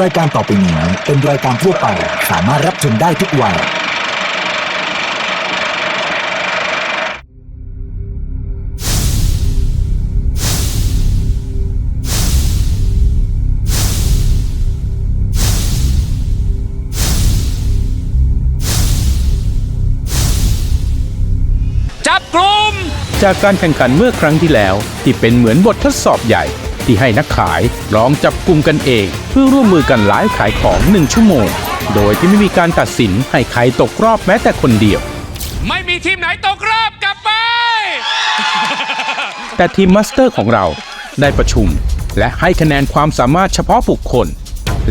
รายการต่อไปนี้เป็นรายการทั่วไปสามารถรับชมได้ทุกวัย จับกลุ่ม จากการแข่งขันเมื่อครั้งที่แล้ว ที่เป็นเหมือนบททดสอบใหญ่ ที่ให้นักขายลองจับกลุ่มกันเอง เพื่อร่วมมือกันไลฟ์ขายของหนึ่งชั่วโมง โดยที่ไม่มีการตัดสินให้ใครตกรอบแม้แต่คนเดียว ไม่มีทีมไหนตกรอบกลับไป แต่ทีมมาสเตอร์ของเราได้ประชุม และให้คะแนนความสามารถเฉพาะบุคคล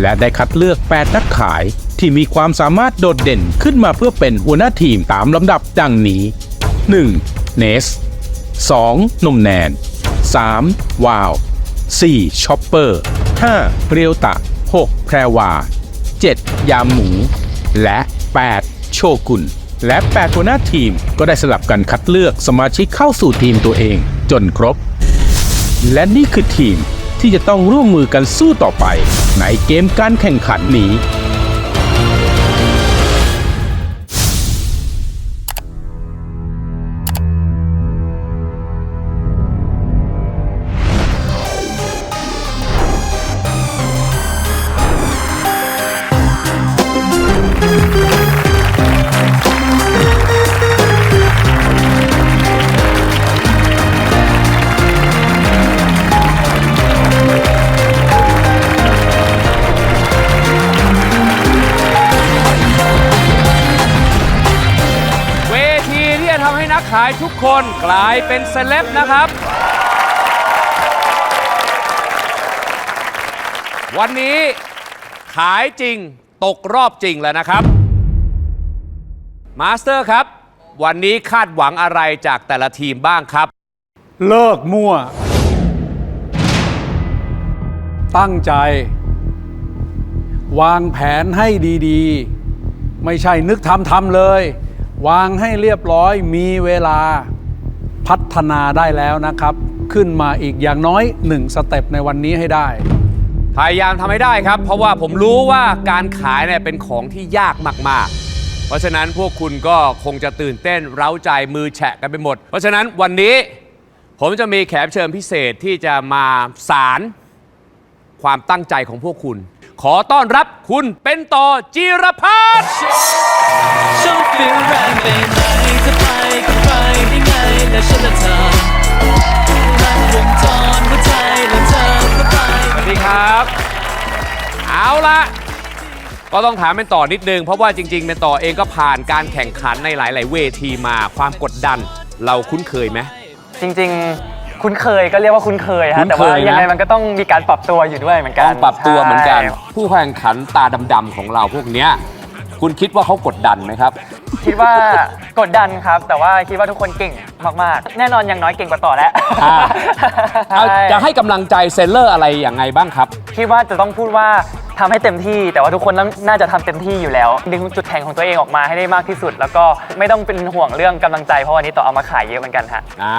และได้คัดเลือก 8 นักขายที่มีความสามารถโดดเด่นขึ้นมาเพื่อเป็นหัวหน้าทีมตามลำดับดังนี้ 1. เนส 2. นมแนน 3. วาว 4. ช็อปเปอร์ 5. เรียวตะ 6. แพรวา 7. ยามหมู และ 8. โชกุนและ 8 หัวหน้าทีมก็ได้สลับกันคัดเลือกสมาชิกเข้าสู่ทีมตัวเอง จนครบ และนี่คือทีมที่จะต้องร่วมมือกันสู้ต่อไป ในเกมการแข่งขันนี้ นกลายเป็นเซเลบนะครับ วันนี้ขายจริงตกรอบจริงแล้วนะครับ มาสเตอร์ครับ วันนี้คาดหวังอะไรจากแต่ละทีมบ้างครับ เลิกมั่ว ตั้งใจ วางแผนให้ดีๆ ไม่ใช่นึกทำทำเลย วางให้เรียบร้อยมีเวลา พัฒนาได้แล้วนะครับ ขึ้นมาอีกอย่างน้อยหนึ่งสเต็ปในวันนี้ให้ได้ พยายามทำให้ได้ครับ เพราะว่าผมรู้ว่าการขายเนี่ยเป็นของที่ยากมาก ๆ เพราะฉะนั้นพวกคุณก็คงจะตื่นเต้นเร้าใจมือแฉะกันไปหมด เพราะฉะนั้นวันนี้ผมจะมีแขกรับเชิญพิเศษที่จะมาสารความตั้งใจของพวกคุณ ขอต้อนรับคุณเป็นต่อจีรพัฒน์ฉันฟิลแรงไปไหนจะไปกับใครได้ และฉันและเธอลัดวงจรหัวใจและเธอก็ไปสวัสดีครับ เอาละก็ต้องถามเป็นต่อนิดนึง เพราะว่าจริงๆเป็นต่อเองก็ผ่านการแข่งขันในหลาย ๆ เวทีมาความกดดัน เราคุ้นเคยไหม จริงๆ คุ้นเคยก็เรียกว่าคุ้นเคยคุ้ฮะนแต่เคว่ายนะ ยังไงมันก็ต้องมีการปรับตัวอยู่ด้วยเหมือนกันต้องปรับตัวเหมือนกัน ใช่ผู้แข่งขันตาดำๆของเราพวกเนี้ย คุณคิดว่าเขากดดันไหมครับ คิดว่ากดดันครับ แต่ว่าคิดว่าทุกคนเก่งมากๆ แน่นอนอย่างน้อยเก่งกว่าต่อแล้วอ่า เอาใช่จะให้กำลังใจเซลเลอร์อะไรอย่างไงบ้างครับ คิดว่าจะต้องพูดว่าทำให้เต็มที่ แต่ว่าทุกคนน่าจะทำเต็มที่อยู่แล้ว ดึงจุดแข็งของตัวเองออกมาให้ได้มากที่สุด แล้วก็ไม่ต้องเป็นห่วงเรื่องกำลังใจเพราะวันนี้ต่อเอามาขายเยอะเหมือนกันฮะ อ่า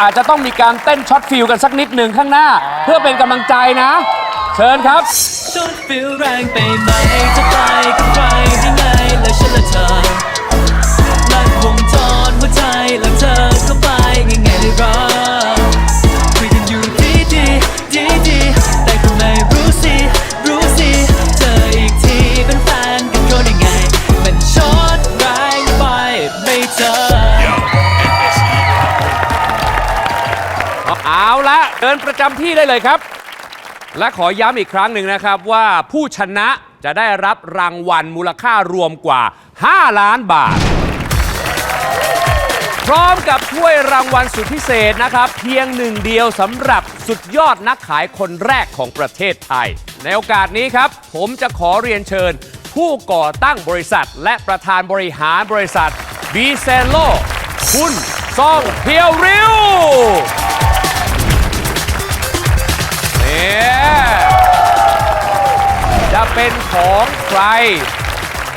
อาจจะต้องมีการเต้นช็อตฟิลกันสักนิดหนึ่งข้างหน้า เพื่อเป็นกำลังใจนะ เชิญครับฉัน ฟิลแรงไปไหนจะไปกับใครได้ไงและฉันและเธอลัดวงจรหัวใจและเธอก็ไปง่ายๆเลยหรอคุยกันอยู่ดีดีดีดีๆแต่ก็ไม่รู้สิรู้สิเจออีกทีเป็นแฟนกันก็ได้ไง มันช็อตแรงไปไม่เจอ เอาละเดินประจำที่ได้เลยครับ และขอย้ำอีกครั้งหนึ่งนะครับว่าผู้ชนะจะได้รับรางวัลมูลค่ารวมกว่า 5 ล้านบาท พร้อมกับถ้วยรางวัลสุดพิเศษนะครับ เพียงหนึ่งเดียวสำหรับสุดยอดนักขายคนแรกของประเทศไทย ในโอกาสนี้ครับ ผมจะขอเรียนเชิญ ผู้ก่อตั้งบริษัท และประธานบริหารบริษัทบีเซโลคุณซองเพียวริว จะเป็นของใคร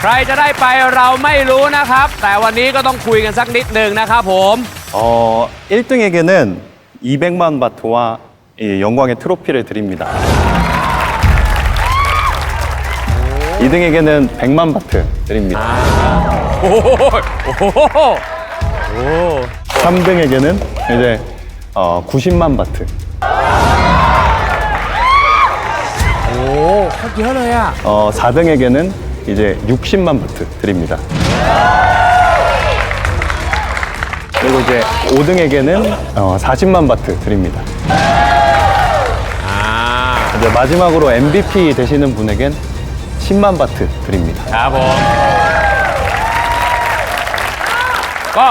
ใครจะได้ไปเราไม่รู้นะครับ แต่วันนี้ก็ต้องคุยกันสักนิดหนึ่งนะครับผม 어, 1등에게는 200만 바트와 이 영광의 트로피를 드립니다. 2등에게는 100만 바트 드립니다. โอ้โหโอ้โหโอ้ 3등에게는 이제 어, 90만 바트. โคตรเยอะเลยอ่ะ 어, 4등에게는 이제 60만 바트 드립니다. 그리고 이제 5등에게는 어, 40만 바트 드립니다. อ่า 이제 마지막으로 MVP 되시는 분에겐 10만 바트 드립니다. ครับผม ก็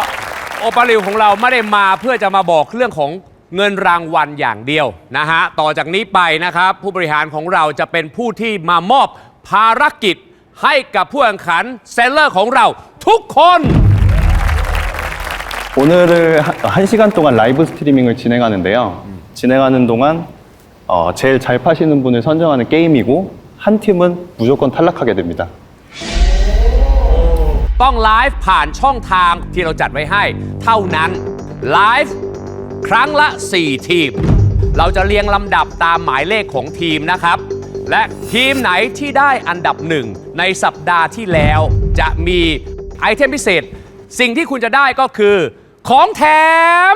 โอปาริวของเราไม่ได้มาเพื่อจะมาบอกเรื่องของ เงินรางวัลอย่างเดียวนะฮะ ต่อจากนี้ไปนะครับ ผู้บริหารของเราจะเป็นผู้ที่มามอบภารกิจให้กับผู้แข่งขันเซลเลอร์ของเราทุกคน 오늘을 한- 한 시간 동안 라이브 스트리밍을 진행하는데요. 진행하는 동안 어, 제일 잘 파시는 분을 선정하는 게임이고 한 팀은 무조건 탈락하게 됩니다. ต้องไลฟ์ผ่านช่องทางที่เราจัดไว้ให้ เท่านั้นไลฟ์ ครั้งละ 4 ทีม เราจะเรียงลำดับตามหมายเลขของทีมนะครับ และทีมไหนที่ได้อันดับหนึ่งในสัปดาห์ที่แล้ว จะมีไอเทมพิเศษ สิ่งที่คุณจะได้ก็คือ ของแถม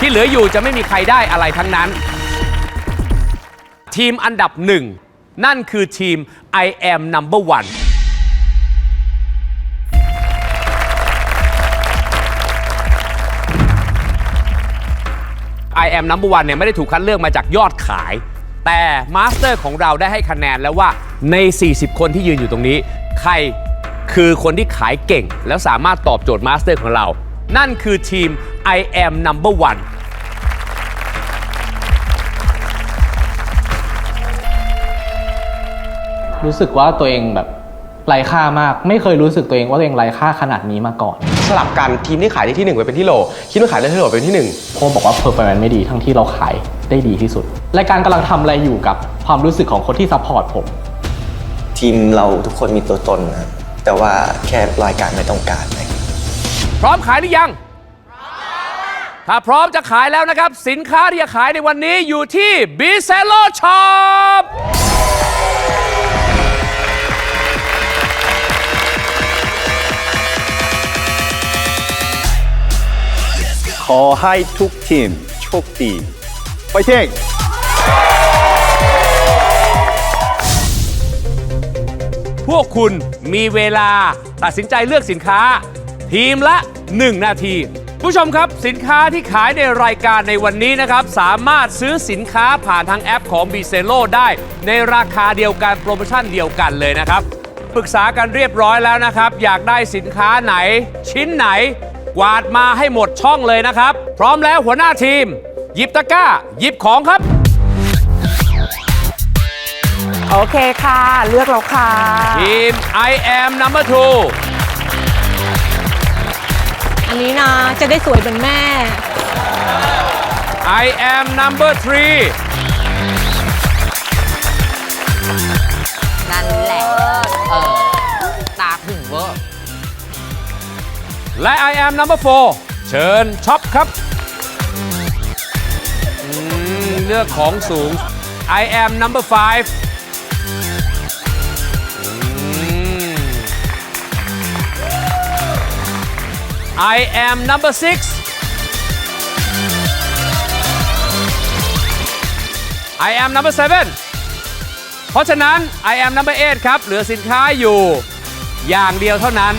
ที่เหลืออยู่จะไม่มีใครได้อะไรทั้งนั้น ทีมอันดับหนึ่งนั่นคือทีม I am number one I am number one เนี่ยไม่ได้ถูกคัดเลือกมาจากยอดขาย แต่มาสเตอร์ของเราได้ให้คะแนนแล้วว่าใน 40 คนที่ยืนอยู่ตรงนี้ ใครคือคนที่ขายเก่ง แล้วสามารถตอบโจทย์มาสเตอร์ของเรา นั่นคือทีม I am number one รู้สึกว่าตัวเองแบบไร้ค่ามาก ไม่เคยรู้สึกตัวเองว่าตัวเองไร้ค่าขนาดนี้มาก่อน สลับกันทีมที่ขายได้ที่หนึ่งไปเป็นที่โหลคิดว่าขายได้ที่โหลเป็นที่หนึ่งโค้ชบอกว่าเพอร์ฟอร์แมนซ์ไม่ดีทั้งที่เราขายได้ดีที่สุด รายการกำลังทำอะไรอยู่กับความรู้สึกของคนที่ซัพพอร์ตผม ทีมเราทุกคนมีตัวตนนะครับแต่ว่าแค่รายการไม่ต้องการนะครับ พร้อมขายหรือยัง ถ้าพร้อมจะขายแล้วนะครับ สินค้าที่จะขายในวันนี้อยู่ที่ b ิเซโลช็อป ขอให้ทุกทีมโชคดีไปเช็คพวกคุณมีเวลาตัดสินใจเลือกสินค้า ทีมละ 1 นาที ผู้ชมครับสินค้าที่ขายในรายการในวันนี้นะครับ สามารถซื้อสินค้าผ่านทางแอปของ b ีเซโลได้ ในราคาเดียวกันโปรโมชั่นเดียวกันเลยนะครับ ปรึกษากันเรียบร้อยแล้วนะครับ อยากได้สินค้าไหน ชิ้นไหน กวาดมาให้หมดช่องเลยนะครับ พร้อมแล้วหัวหน้าทีม หยิบตะกร้า หยิบของครับ โอเคค่ะ เลือกแล้วค่ะ ทีม I am number two อันนี้นะจะได้สวยเหมือนแม่ I am number three นั่น และ I am number four เชิญช็อปครับอืมเลือกของสูง I am number five อืม I am number six I am number seven เพราะฉะนั้น I am number eight ครับ เหลือสินค้าอยู่อย่างเดียวเท่านั้น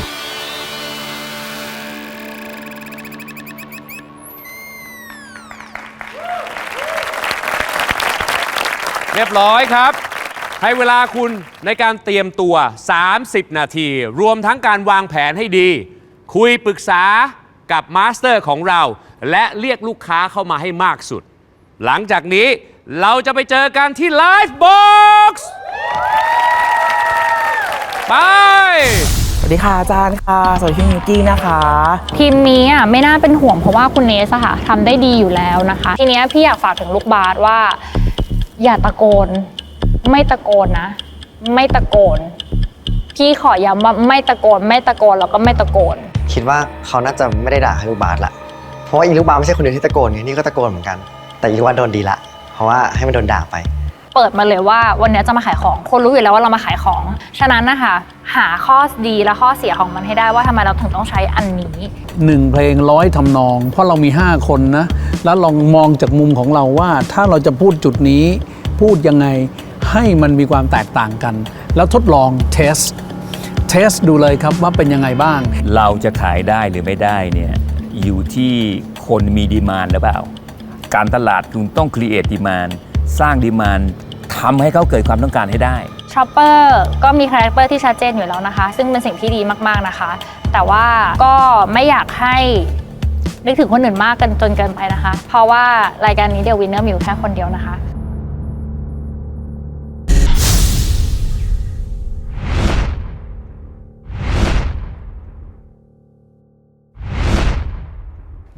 เรียบร้อยครับ ให้เวลาคุณในการเตรียมตัว 30 นาที รวมทั้งการวางแผนให้ดี คุยปรึกษากับมาสเตอร์ของเรา และเรียกลูกค้าเข้ามาให้มากสุด หลังจากนี้เราจะไปเจอกันที่ Live Box ไปสวัสดีค่ะอาจารย์ค่ะ สวัสดีพี่มิกกี้นะคะ ทีมนี้อะไม่น่าเป็นห่วงเพราะว่าคุณเนสอะค่ะทำได้ดีอยู่แล้วนะคะ ทีเนี้ยพี่อยากฝากถึงลูกบาสว่า อย่าตะโกน ไม่ตะโกนนะ ไม่ตะโกน พี่ขอย้ำว่าไม่ตะโกน ไม่ตะโกนแล้วก็ไม่ตะโกน คิดว่าเขาน่าจะไม่ได้ด่าให้ลูกบาสละ เพราะว่าอีลูกบาสไม่ใช่คนเดียวที่ตะโกนไงนี่ก็ตะโกนเหมือนกัน แต่อีลูกบาสโดนดีละ เพราะว่าให้มันโดนด่าไป เปิดมาเลยว่าวันนี้จะมาขายของ คนรู้อยู่แล้วว่าเรามาขายของ ฉะนั้นนะคะ หาข้อดีและข้อเสียของมันให้ได้ว่าทำไมเราถึงต้องใช้อันนี้ หนึ่งเพลงร้อยทำนอง เพราะเรามี 5 คนนะ แล้วลองมองจากมุมของเราว่า ถ้าเราจะพูดจุดนี้พูดยังไงให้มันมีความแตกต่างกัน แล้วทดลองเทสเทสดูเลยครับว่าเป็นยังไงบ้าง เราจะขายได้หรือไม่ได้เนี่ยอยู่ที่คนมีดีมานหรือเปล่า การตลาดคุณต้อง create ดีมาน สร้างดีมานทำให้เขาเกิดความต้องการให้ได้ ชอปเปอร์ก็มีคาแรคเตอร์ที่ชัดเจนอยู่แล้วนะคะ ซึ่งเป็นสิ่งที่ดีมากๆนะคะ แต่ว่าก็ไม่อยากให้นึกถึงคนอื่นมากเกินจนเกินไปนะคะ เพราะว่ารายการนี้เดี๋ยววินเนอร์มีอยู่แค่คนเดียวนะคะ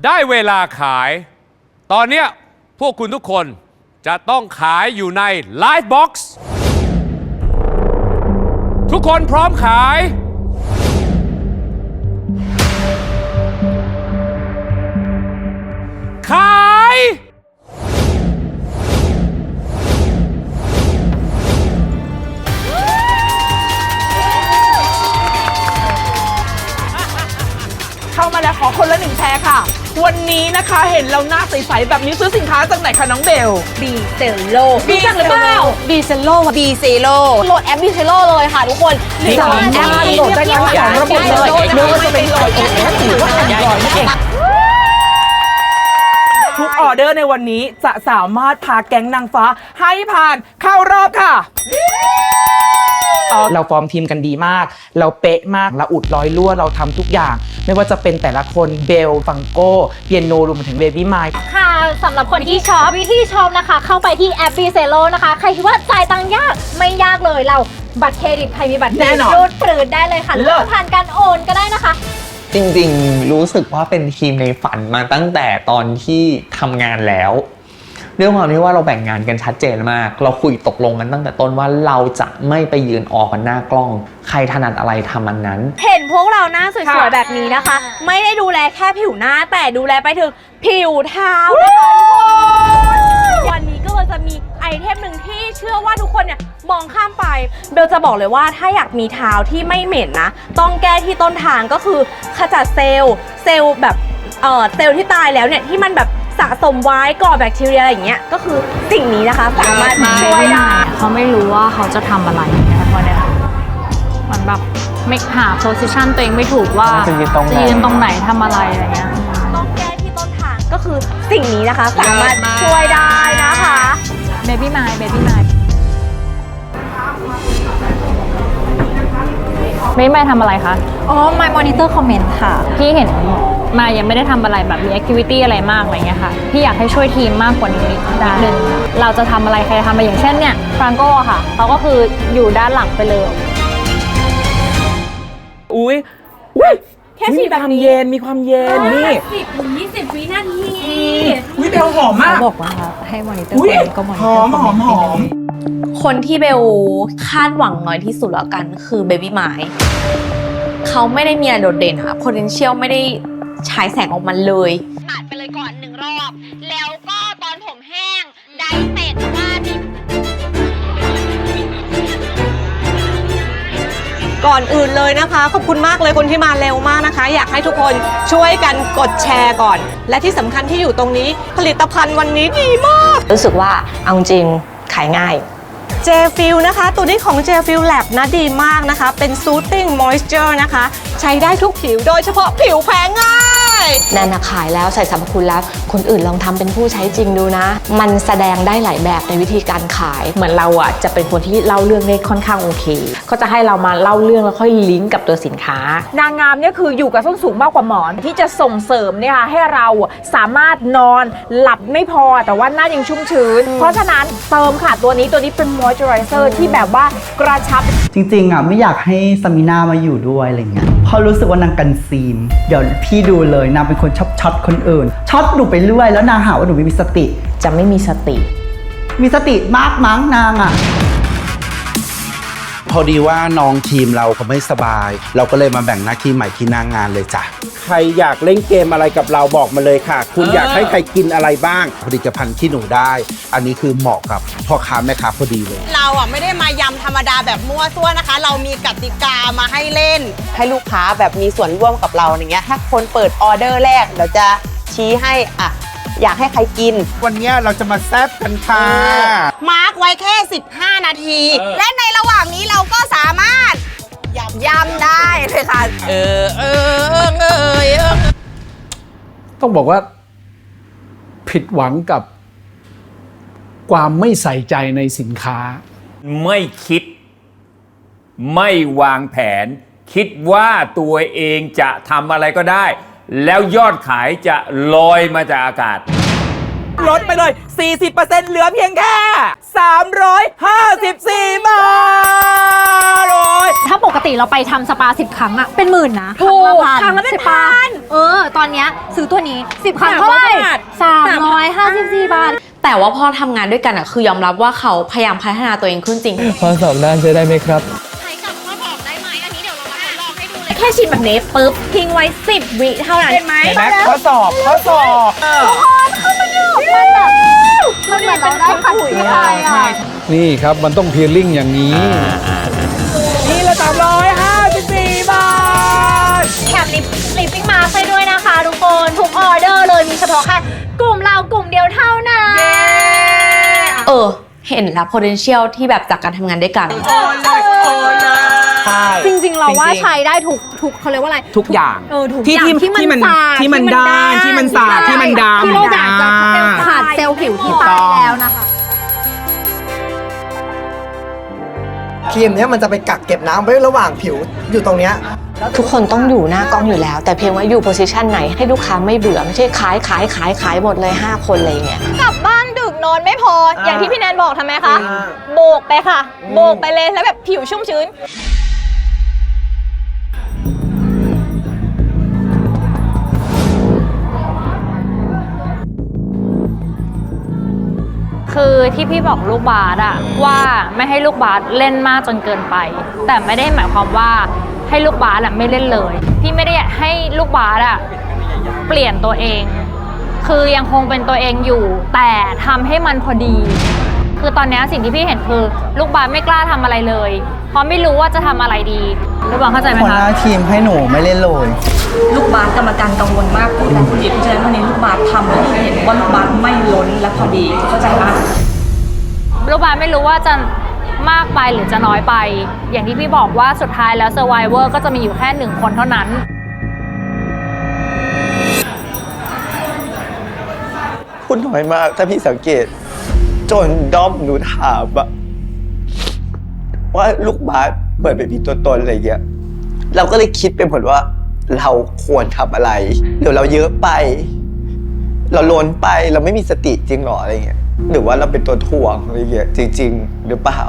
ได้เวลาขาย ตอนเนี้ยพวกคุณทุกคน จะต้องขายอยู่ใน Live Box ทุกคนพร้อมขาย ขาย เข้ามาแล้วขอคนละหนึ่งแชร์ค่ะ วันนี้นะคะเห็นเราหน้าใสๆแบบนี้ซื้อสินค้าจากไหนคะน้องเบล บีเซลโลรู้จักหรือเปล่าบีเซลโลบีเซโลโหลดแอปบีเซโลเลยค่ะทุกคนสามารถโหลดได้ทั้งสองระบบเลยไม่ว่าจะเป็นโหลด iOS หรือว่า Android นั่นเองทุกออเดอร์ในวันนี้จะสามารถพาแก๊งนางฟ้าให้ผ่านเข้ารอบค่ะ เราฟอร์มทีมกันดีมาก เราเป๊ะมากเราอุดร้อยรั่วเราทำทุกอย่าง ไม่ว่าจะเป็นแต่ละคนเบลฟังโก้เปียโนรวมไปถึงเบบี้ไม ค่ะสำหรับคนที่ช็อปวิธีช็อปนะคะ เข้าไปที่แอปบีเซโลนะคะ ใครคิดว่าจ่ายตังค์ยากไม่ยากเลยเราบัตรเครดิตใครมีบัตรเครแน่ดิตนอนรูดปรืดได้เลยค่ะหรือเลิศว่าผ่านการโอนก็ได้นะคะ จริงๆ รู้สึกว่าเป็นทีมในฝันมาตั้งแต่ตอนที่ทำงานแล้ว ด้วยความที่ว่าเราแบ่งงานกันชัดเจนมาก เราคุยตกลงกันตั้งแต่ต้นว่าเราจะไม่ไปยืนออกกันหน้ากล้อง ใครถนัดอะไรทำอันนั้น เห็นพวกเราหน้าสวยค่ะๆแบบนี้นะคะ ไม่ได้ดูแลแค่ผิวหน้าแต่ดูแลไปถึงผิวเท้านะคะทุกคนวันนี้ก็เลยจะมีไอเทมหนึ่งที่เชื่อว่าทุกคนเนี่ยมองข้ามไป เบลจะบอกเลยว่าถ้าอยากมีเท้าที่ไม่เหม็นนะ ต้องแก้ที่ต้นทางก็คือขจัดเซลล์เซลล์แบบเอ่อเซลล์ที่ตายแล้วเนี่ยที่มันแบบ สะสมไว้ก่อแบคทีเรียอะไรอย่างเงี้ยก็คือสิ่งนี้นะคะสามารถช่วยได้ เขาไม่รู้ว่าเขาจะทำอะไรนะคะวันเนี้ยมันแบบไม่หาโพสิชันตัวเองไม่ถูกว่าจะยืนตรงไหนจะยืนตรงไหนทำอะไรอะไรเงี้ย ต้องแก้ที่ต้นทางก็คือสิ่งนี้นะคะสามารถช่วยได้นะคะ เบบี้ไมล์เบบี้ไมล์เบบี้ไมล์ทำอะไรคะ อ๋อ My Monitor Comment ค่ะ พี่เห็น มายังไม่ได้ทำอะไรแบบมีแอคทิวิตี้อะไรมากอะไรเงี้ยค่ะพี่อยากให้ช่วยทีมมากกว่านี้นิดนึงเราจะทำอะไรใครทำอะไรอย่างเช่นเนี่ยฟรานโก้ค่ะเขาก็คืออยู่ด้านหลังไปเลย อุ้ยอุ้ยแค่มีฉีดแบบความนี้ เย็นมีความเย็นนี่สิบถึงยี่สิบวินาที อุ้ยเบลหอมมาก บอกว่าให้มอนิเตอร์อุ้ยก็มอนิหเตออร์มหอมหอม คนที่เบลคาดหวังน้อยที่สุดแล้วกันคือเบบี้ไม้เขาไม่ได้มีอะไรโดดเด่นค่ะ potential ไม่ได้ ฉายแสงออกมาเลยปาดไปเลยก่อนหนึ่งรอบ แล้วก็ตอนผมแห้งไดเสร็จว่ามีก่อนอื่นเลยนะคะ ขอบคุณมากเลยคนที่มาเร็วมากนะคะ อยากให้ทุกคนช่วยกันกดแชร์ก่อน และที่สำคัญที่อยู่ตรงนี้ผลิตภัณฑ์วันนี้ดีมาก รู้สึกว่าเอาจริงขายง่าย เจฟิลนะคะ ตัวนี้ของเจฟิลแลบนะดีมากนะคะ เป็น Soothing Moisture นะคะ ใช้ได้ทุกผิวโดยเฉพาะผิวแพ้ง่าย แนนนะขายแล้วใส่สรรพคุณแล้ว คนอื่นลองทำเป็นผู้ใช้จริงดูนะ มันแสดงได้หลายแบบในวิธีการขาย เหมือนเราอะจะเป็นคนที่เล่าเรื่องได้ค่อนข้างโอเค ก็จะให้เรามาเล่าเรื่องแล้วค่อยลิงก์กับตัวสินค้า นางงามเนี่ยคืออยู่กับส้นสูงมากกว่าหมอนที่จะส่งเสริมเนี่ยค่ะให้เราสามารถนอนหลับไม่พอแต่ว่าหน้ายังชุ่มชื้น เพราะฉะนั้นเติมค่ะตัวนี้ตัวนี้เป็นมอยเจอไรเซอร์ที่แบบว่ากระชับ จริงๆอะไม่อยากให้สมินามาอยู่ด้วยอะไรเงี้ยเพราะรู้สึกว่านางกันซีนเดี๋ยวพี่ดูเลยนางเป็นคนชอบช็อตคนอื่นช็อตหนูไปเรื่อยแล้วนางหาว่าหนูไม่มีสติ จะไม่มีสติ มีสติมากมั้งนางอะพ พอดีว่าน้องทีมเราเขาไม่สบาย เราก็เลยมาแบ่งหน้าที่ใหม่ที่หน้างานเลยจ้ะ ใครอยากเล่นเกมอะไรกับเราบอกมาเลยค่ะ คุณอยากให้ใครกินอะไรบ้าง ผลิตภัณฑ์ที่หนูได้ อันนี้คือเหมาะกับพ่อค้าแม่ค้าพอดีเลย เราอะไม่ได้มายำธรรมดาแบบมั่วซั่วนะคะ เรามีกติกามาให้เล่น ให้ลูกค้าแบบมีส่วนร่วมกับเราอย่างเงี้ยถ้าคนเปิดออเดอร์แรกเดี๋ยวจะชี้ให้อะ อยากให้ใครกิน วันนี้เราจะมาแซบกันค่ะ มาร์กไว้แค่ 15 นาที และในระหว่างนี้เราก็สามารถยำได้เลยค่ะ เออเออเออเออเออต้องบอกว่า ผิดหวังกับ ความไม่ใส่ใจในสินค้า ไม่คิด ไม่วางแผน คิดว่าตัวเองจะทำอะไรก็ได้ แล้วยอดขายจะลอยมาจากอากาศ ลดไปเลย 40%เหลือเพียงแค่ 354 บาท โอ้ย ถ้าปกติเราไปทำสปา 10 ครั้งอะเป็นหมื่นนะถูกคครั้งละเป็นสิบปาพันเออ ตอนเนี้ยซื้อตัวนี้ 10 ครั้งสามเท่าไหร่ร้อยบาท354 บาท แต่ว่าพอทำงานด้วยกันอะคือยอมรับว่าเขาพยายามพัฒนาตัวเองขึ้นจริงข้อสอบน่าจะได้ไหมครับ แค่ชิมแบบนี้ปุ๊บทิ้งไว้ 10 วิเท่านั้นเห็นไหมเห็นไหมข้อสอบข้อสอบทุกคนเข้ามาอยู่มันแบบมันเหมือนเราได้ผัดสีไทยอะนี่ครับมันต้องเพียรลิ่งอย่างนี้ นี่ละ354 บาทแถมลิปลิปปิ้งมาให้ด้วยนะคะทุกคนทุกออเดอร์เลยมีเฉพาะแค่กลุ่มเรากลุ่มเดียวเท่านั้นเออ เห็นแล้ว potential ที่แบบจากการทำงานด้วยกัน จริงๆ เราว่าใช้ได้ทุกทุกเขาเรียกว่าอะไรทุกอย่างเออทุกที่อย่างที่ที่มันที่มันสาดที่มันด้านที่มันสาดที่มันดำ ที่เราอยากจะอ่าขาดเซลล์ผิวที่ถูกตาต้ยองแล้วนะคะ ครีมเนี้ยมันจะไปกักเก็บน้ำไว้ระหว่างผิวอยู่ตรงเนี้ย ทุกคนต้องอยู่หน้ากล้องอยู่แล้ว แต่เพียงว่าอยู่โพสิชันไหนให้ลูกค้าไม่เบื่อ ไม่ใช่ขายขายขายขายหมดเลย 5 คนอะไรอย่างเงี้ย กลับบ้านดึกนอนไม่พอ อย่างที่พี่แนนบอกทำไมคะ โบกไปค่ะ โบกไปเลยแล้วแบบผิวชุ่มชื้น คือที่พี่บอกลูกบาสอะว่าไม่ให้ลูกบาสเล่นมากจนเกินไป แต่ไม่ได้หมายความว่าให้ลูกบาสอะไม่เล่นเลย พี่ไม่ได้อยากให้ลูกบาสอะเปลี่ยนตัวเอง คือยังคงเป็นตัวเองอยู่ แต่ทำให้มันพอดี คือตอนนี้สิ่งที่พี่เห็นคือ ลูกบาสไม่กล้าทำอะไรเลย เพราะไม่รู้ว่าจะทำอะไรดีลูกบาสเข้าใจไหมหัวหคะ น้าทีมให้หนูไม่เล่นเลย ลูกบาสกรรมการกังวลมากผู้การผู้หญิงเพราะฉะนั้นวันนี้ลูกบาสทำให้เห็นว่าลูกบาสไม่ล้นและพอดีเข้าใจปะ ลูกบาสไม่รู้ว่าจะมากไปหรือจะน้อยไป อย่างที่พี่บอกว่าสุดท้ายแล้วเซอร์ไวเวอร์ก็จะมีอยู่แค่หนึ่งคนเท่านั้น พูดน้อยมากถ้าพี่สังเกต จนด้อมหนูถามอะ ว่าลูกบาสเปิดเป็นพี่ตัวตนอะไรเงี้ยเราก็เลยคิดเป็นผลว่า เราควรทำอะไรหรือเราเยอะไป เราล้นไปเราไม่มีสติจริงเหรออะไรเงี้ยหรือว่าเราเป็นตัวถ่วงอะไรเงี้ยจริง ๆ หรือเปล่า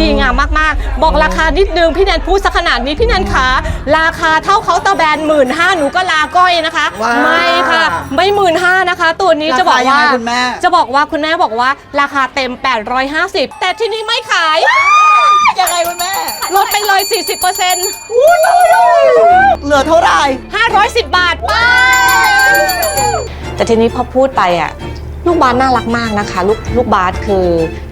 ดีงามมากๆ บอกราคานิดนึงพี่แนนพูดสักขนาดนี้พี่แนนคะราคาเท่าเขาน์เตาแบรนด์หมื่นห้าหนูก็ลาก้อยนะคะ ว้าว ไม่ค่ะ ไม่หมื่นห้านะคะ ตัวนี้จะบอกราคายังว่าไงคุณแม่ จะบอกว่าคุณแม่บอกว่าราคาเต็ม 850 แต่ที่นี่ไม่ขาย ยังไงคุณแม่ลดไปเลย 40%เปอร์เซ็นต์เหลือเท่าไหร่ 510 บาทป้าแต่ทีนี้พอพูดไปอะ ลูกบาสน่ารักมากนะคะ ลูกลูกบาสคือ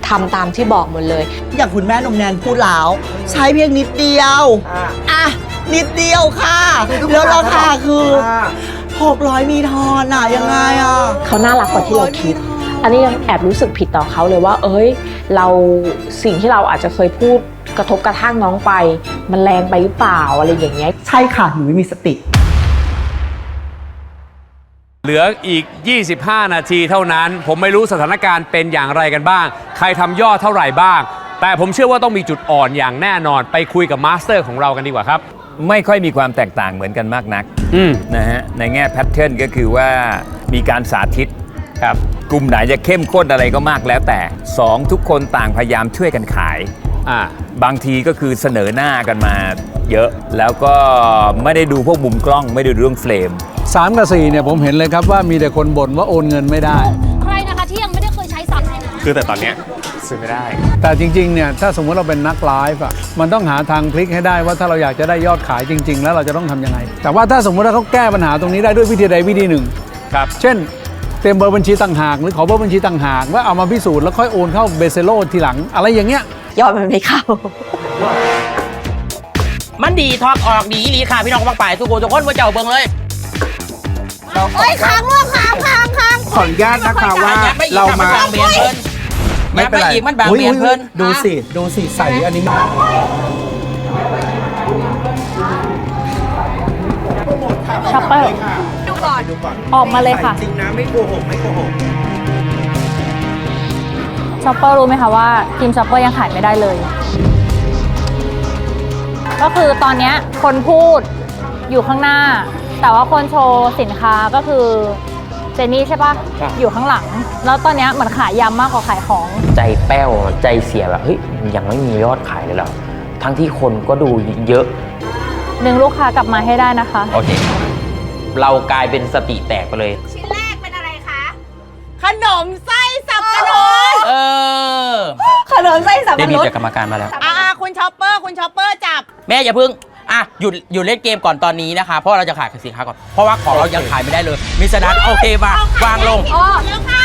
ทำตามที่บอกหมดเลย อย่างคุณแม่นมแนนพูดแล้วใช้เพียงนิดเดียว อะ นิดเดียวค่ะ แล้วราคาคือ 600 มีทอนอะยังไงอะ เขาน่ารักกว่าที่เราคิด อันนี้ยังแอบรู้สึกผิดต่อเขาเลยว่า เอ้ย เราสิ่งที่เราอาจจะเคยพูดกระทบกระทั่งน้องไป มันแรงไปหรือเปล่าอะไรอย่างเงี้ย ใช่ค่ะหนูไม่มีสติ เหลืออีก 25 นาทีเท่านั้น ผมไม่รู้สถานการณ์เป็นอย่างไรกันบ้าง ใครทำยอดเท่าไหร่บ้าง แต่ผมเชื่อว่าต้องมีจุดอ่อนอย่างแน่นอน ไปคุยกับมาสเตอร์ของเรากันดีกว่าครับ ไม่ค่อยมีความแตกต่างเหมือนกันมากนักนะฮะในแง่แพทเทิร์นก็คือว่ามีการสาธิต ครับ กลุ่มไหนจะเข้มข้นอะไรก็มากแล้วแต่ 2 ทุกคนต่างพยายามช่วยกันขาย อ่า บางทีก็คือเสนอหน้ากันมาเยอะ แล้วก็ไม่ได้ดูพวกมุมกล้องไม่ได้ดูเรื่องเฟรม3กับ4เนี่ยผมเห็นเลยครับว่ามีแต่คนบ่นว่าโอนเงินไม่ได้ ใครนะคะที่ยังไม่ได้เคยใช้ซับเลยนะคือแต่ตอนเนี้ย ซื้อได้ แต่จริงๆเนี่ยถ้าสมมติเราเป็นนักไลฟ์อะมันต้องหาทางพลิกให้ได้ว่าถ้าเราอยากจะได้ยอดขายจริง ๆ แล้วเราจะต้องทำยังไง แต่ว่าถ้าสมมติว่าเขาแก้ปัญหาตรงนี้ได้ด้วยวิธีใดวิธีหนึ่ง ครับ เช่นเตรียมเบอร์บัญชีต่างหาก หรือขอเบอร์บัญชีต่างหากว่าเอามาพิสูจน์แล้วค่อยโอนเข้าเบเซโลทีหลัง อะไรอย่างเงี้ย ยอดมันไม่เข้า มันดีทอกออกดีดีค่ะ พี่น้องบังป่ายทุกคนทุกคนมาเจ้าเบิ้งเลยโอ้ยค้างลูกค้างค้างค้างขออนุญาตนะคะว่าเรามา เบีนเน ไม่เป็นไม่ไปอีมันบางอุ๊ยเบียนเพิ่น อุ๊ดูสิดูสิใส่อันนี้ช็อปเปอร์ดูก่อน ออกมาเลยค่ะ จริงนะไม่โกหกไม่โกหกช็อปเปอร์รู้ไหมคะว่าทีมช็อปเปอร์ยังขายไม่ได้เลย ก็คือตอนนี้คนพูดอยู่ข้างหน้า แต่ว่าคนโชว์สินค้าก็คือ เจนี่ใช่ปะใช่ อยู่ข้างหลัง แล้วตอนนี้เหมือนขายยำมากกว่าขายของ ใจแป้วใจเสียแบบเฮ้ยยังไม่มียอดขายเลยหรอทั้งที่คนก็ดูเยอะหนึ่งลูกค้ากลับมาให้ได้นะคะ โอเค เรากลายเป็นสติแตกไปเลย ชิ้นแรกเป็นอะไรคะ ขนมไส้สับปะรดเออขนมไส้สับปะเดปะบีรดจากกรรมการมาแล้ว อ่าคุณช็อปเปอร์ คุณช็อปเปอร์จับ แม่อย่าพึ่ง อะหยุดหยุดเล่นเกมก่อนตอนนี้นะคะ เพราะเราจะขายสินค้าก่อน เพราะว่าของเรายังขายไม่ได้เลย มิสนานโอเคมาวางลง เร็วค่ะ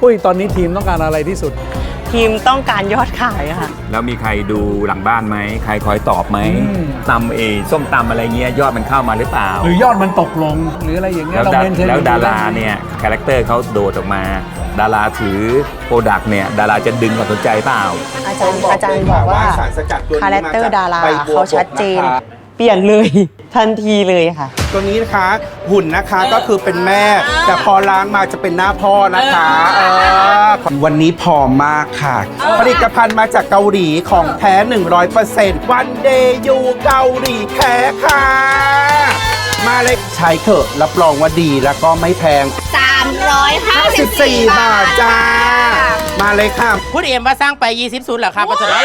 ปุ้ยตอนนี้ทีมต้องการอะไรที่สุด ทีมต้องการยอดขายค่ะ แล้วมีใครดูหลังบ้านไหม ใครคอยตอบไหมมตำเอส้มตำอะไรเงี้ยยอดมันเข้ามาหรือเปล่า หรือยอดมันตกลงหรืออะไรอย่างเงี้ยแล้วเราดาเนเทนแล้วดาราเนี่ยคาแรคเตอร์เขาโดดออกมา ดาราถือโปรดักเนี่ย ดาราจะดึงความสนใจเปล่า อาจารย์อาจารย์บอกว่า คาแรคเตอร์ดาราเขาชัดเจน เปลี่ยนเลย ทันทีเลยค่ะ ตัวนี้นะคะหุ่นนะคะก็คือเป็นแม่ แต่พอล้างมาจะเป็นหน้าพ่อนะคะวันนี้ผอมมากค่ะ ผลิตภัณฑ์มาจากเกาหลีของแท้ 100%วันเดย์ยูเกาหลีแท้ค่ะ มาเลยใช้เถอะรับรองว่าดีแล้วก็ไม่แพง 354บาทจ้า มาเลยค่ะ พูดเอ็มว่าสร้างไป 20ศูนย์เหรอครับปัจจุบัน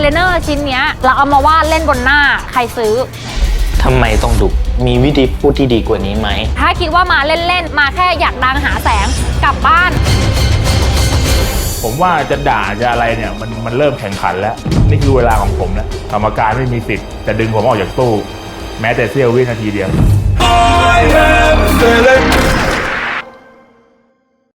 ไลเนอร์ชิ้นเนี้ยเราเอามาวาดเล่นบนหน้าใครซื้อ ทำไมต้องดุมีวิธีพูดที่ดีกว่านี้ไหม ถ้าคิดว่ามาเล่นๆ มาแค่อยากดังหาแสงกลับบ้าน ผมว่าจะด่าจะอะไรเนี่ยมันมันเริ่มแข่งขันแล้ว นี่คือเวลาของผมแล้วกรรมการไม่มีสิทธิ์จะดึงผมออกจากตู้ แม้แต่เสี้ยววินาทีเดียว I am feeling